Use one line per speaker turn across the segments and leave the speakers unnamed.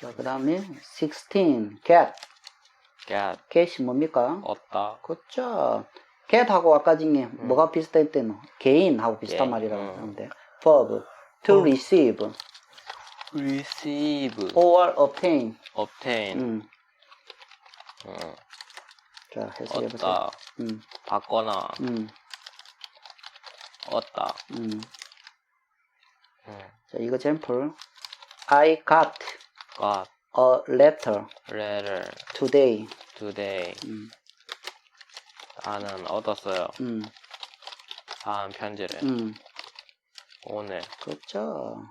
자, 그 다음에 16, get.
get
get이 뭡니까?
얻다
그렇죠. get하고 아까 중에 뭐가 비슷했대노? 개인하고 비슷한 말이라고
음.
돼. verb. to
어.
receive
receive
or obtain.
obtain
음.
음,
자, 해석해보세요.
얻다
음,
받거나
음,
얻다
음.
음,
자, 이거 샘플. I got
got
a letter
letter
today.
today
음,
나는 얻었어요
음,
다음 편지를
음.
오늘
그렇죠.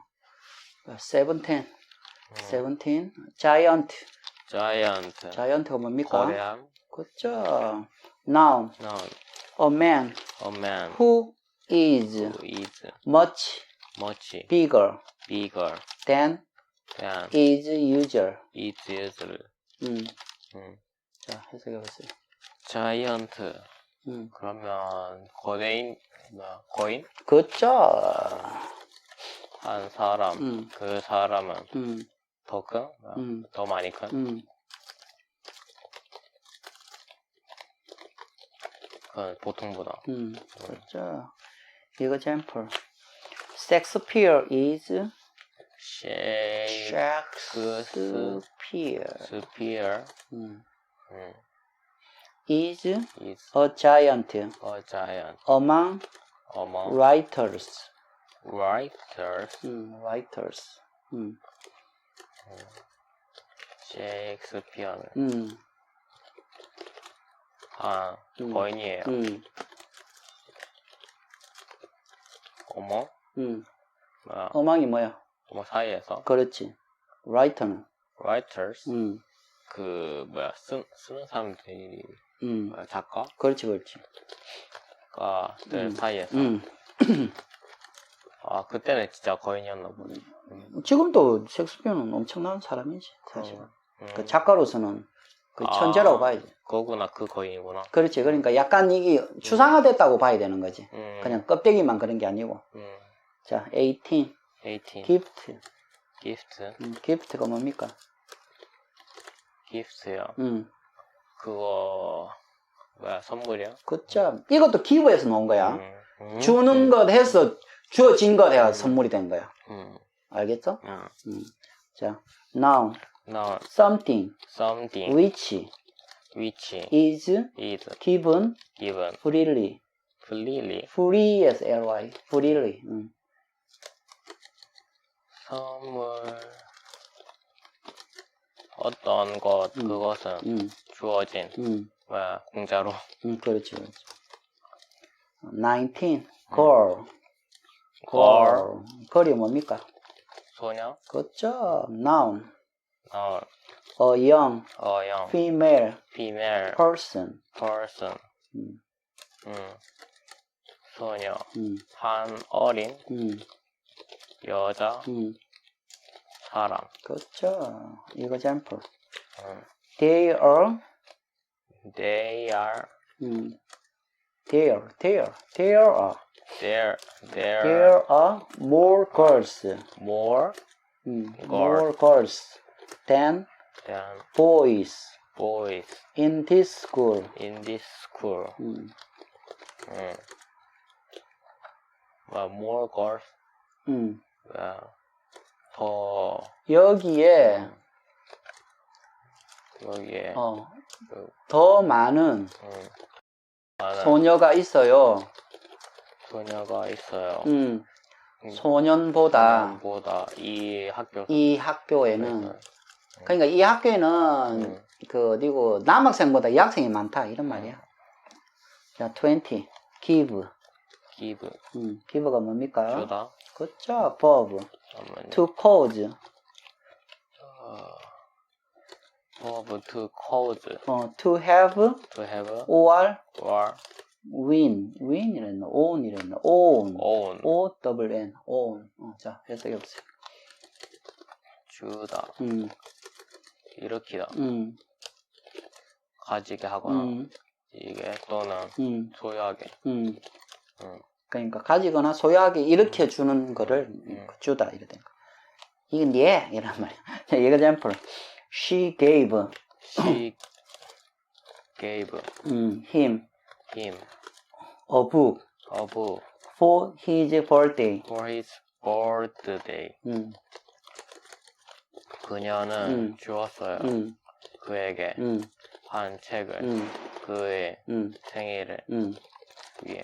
17,
음,
17, giant.
giant
giant가 뭡니까?
거대한
그렇죠. Now,
noun
a man
a man
who is
who is
much
much
bigger
bigger
than
than
is usual.
is usual
음,
음.
자, 해석해 보세요.
giant
음,
그러면 거대인 뭐야 거인
그렇죠.
한 사람
음,
그 사람은
음,
더 큰?
음,
더 많이 큰?
음.
그 보통보다
음, 그렇죠. 이거 샘플. Shakespeare is
셰익스피어
Shakespeare 음,
음,
is
is
a giant
a giant
among
among
writers.
writers
음, writers. 음,
셰익스피어는
음,
아
음.
거인이에요
음,
어머
음.
뭐야
어망이 뭐야?
어머 사이에서
그렇지. writer는.
writers
음,
그 뭐야 쓰, 쓰는 사람들이
음.
뭐야, 작가가
그렇지, 그렇지.
들
음.
사이에서
음.
아 그때는 진짜 거인이었나 보네
지금도 셰익스피어는 엄청난 사람이지, 사실.
음,
그 작가로서는 그
아.
천재라고 봐야지.
그거구나 그 거인이구나
그렇지. 그러니까 약간 이게 추상화됐다고 봐야 되는 거지.
음,
그냥 껍데기만 그런 게 아니고.
음,
자, 18.
18
gift.
gift
음, gift가 뭡니까?
gift요
음,
그거 뭐야 선물이요?
그쵸. 이것도 기부에서 나온 거야.
음, 음,
주는
음,
것 해서 주어진 것 해야 선물이 된 거야.
음,
알겠어?
음.
음. 자, now,
now
something
something
which
which
is
is
given
given
freely.
freely
free as ly. freely. 음.
선물 어떤 것
음.
그것은
음,
주어진
음,
뭐야 공짜로
음, 그렇지, 그렇지. 19. girl.
girl
girl이 뭡니까?
소녀
그렇죠. noun.
now
a young
a young
female
female
person.
person
음,
음, 소녀
음,
한 어린
음,
여자
음.
사람
그렇죠. 이거 샘플.
음,
They are,
they are
음, there, there, there are,
there there
there are more girls,
more
음, more girls than
than
boys
boys
in this school.
in this school
음,
음. 뭐, more girls
음.
뭐야, 더
여기에
여기에
어,
그,
더 많은
음, 많은
소녀가 있어요.
소녀가 있어요.
음,
음,
소년보다
보다 이 학교
이 학교에는
있어요.
그러니까 이 학교에는
음.
그 어디고 남학생보다 여학생이 많다 이런 말이야. 자, 20. give.
Give
음, give가 뭡니까?
주다
그렇죠. verb.
잠깐만요.
to cause.
어, verb to cause
어, to have
to have
or
or
win. win이랬나? own이랬나? own.
own
o double n. own. 어, 자, 해석해 보세요.
주다
음,
일으키다
음,
가지게 하거나
음,
이게 또는
음,
소유하게
음.
음.
그러니까 가지거나 소유하게 일으켜 주는 거를
음.
주다 이래 된 거. 이건 얘 이란 말이야. 자, example. She gave
She gave
음, him
him
a book
a book
for his birthday.
for his birthday.
음,
그녀는
음.
주었어요.
음,
그에게
음,
한 책을
음,
그의
음,
생일을
음.
위해.